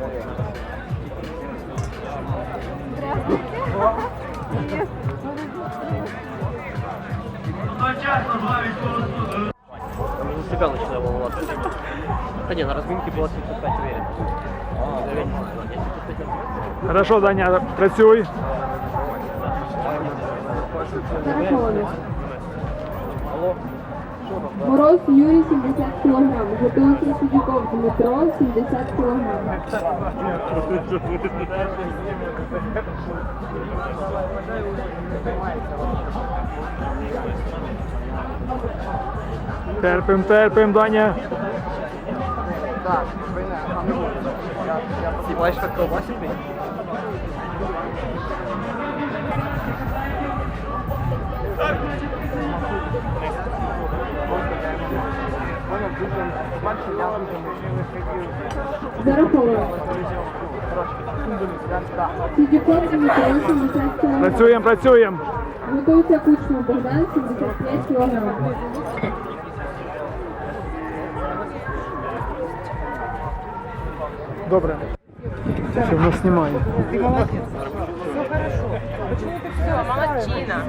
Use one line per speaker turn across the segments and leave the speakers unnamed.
За себя начинаю волноваться. Да не, на разминке было 75 уверен.
Хорошо, Даня, працюй.
Зараховано. Мороз Юрій 70 кг. Готується Судюков Дмитро 70 кг.
Терпим, терпим, Даня.
Снимаешь как колбасит
Зараховано. Судюков Дмитро 70 кг.
Працюємо, працюємо.
Готується Кучма Богдан 75 кг.
Добре. Що в нас знімає?
Все, молодчина.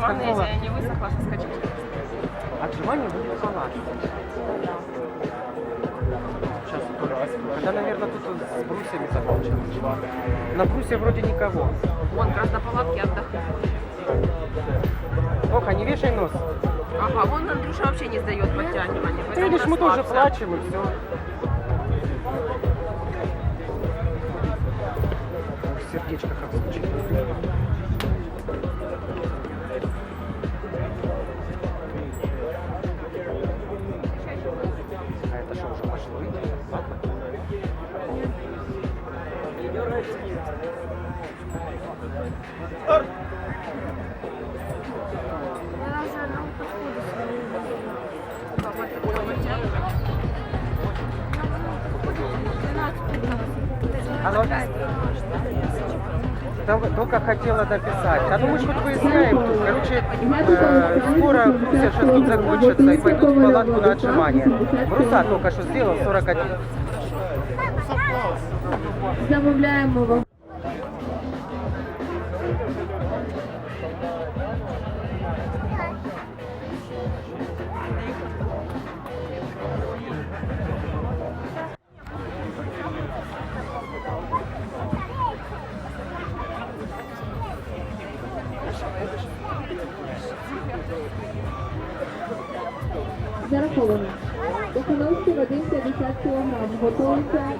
Амнезия не высохла, соскочила.
Отжимание будет палат. Сейчас Когда, наверное, тут с брусьями закончилось. На брусе вроде никого.
Вон, как раз на палатке отдохнул.
Тоха, не вешай нос.
Ага, вон Андрюша вообще не сдает подтягивание.
Ты видишь, мы тоже плачем и все. Сердечко как звучит. А это что, уже пошло? Ладно. Оно... Только, хотела дописать. А ну мы ж хоть выясняем тут. Короче, э, скоро все сейчас тут закончатся и пойдут в палатку на отжимание. Бруса только что сделал 41.
Замовляємо вам. Зараховано. Бухановський Вадим 50 кг. Готується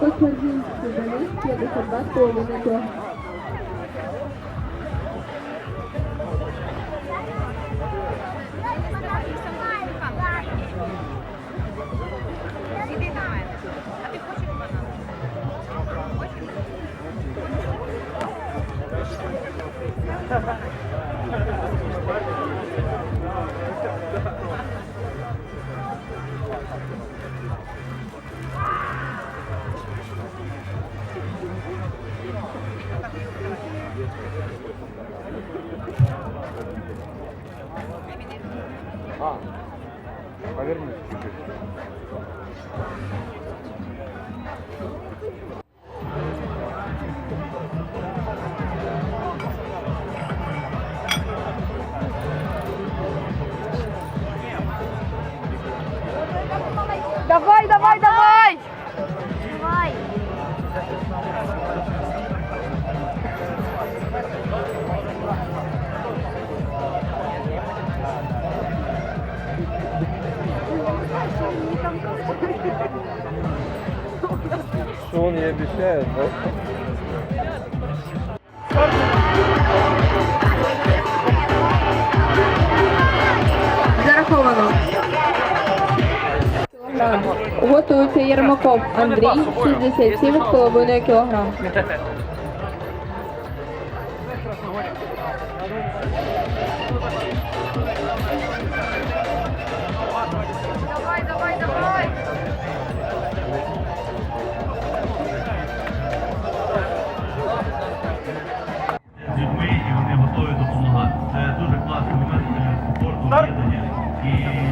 Космодзінський Денис 52,5 кг.
Повернись чуть-чуть. Что он ей обещает, да?
Зараховано. Готується Єрмаков Андрій 67,5 кг.
Давай, давай, давай!
पर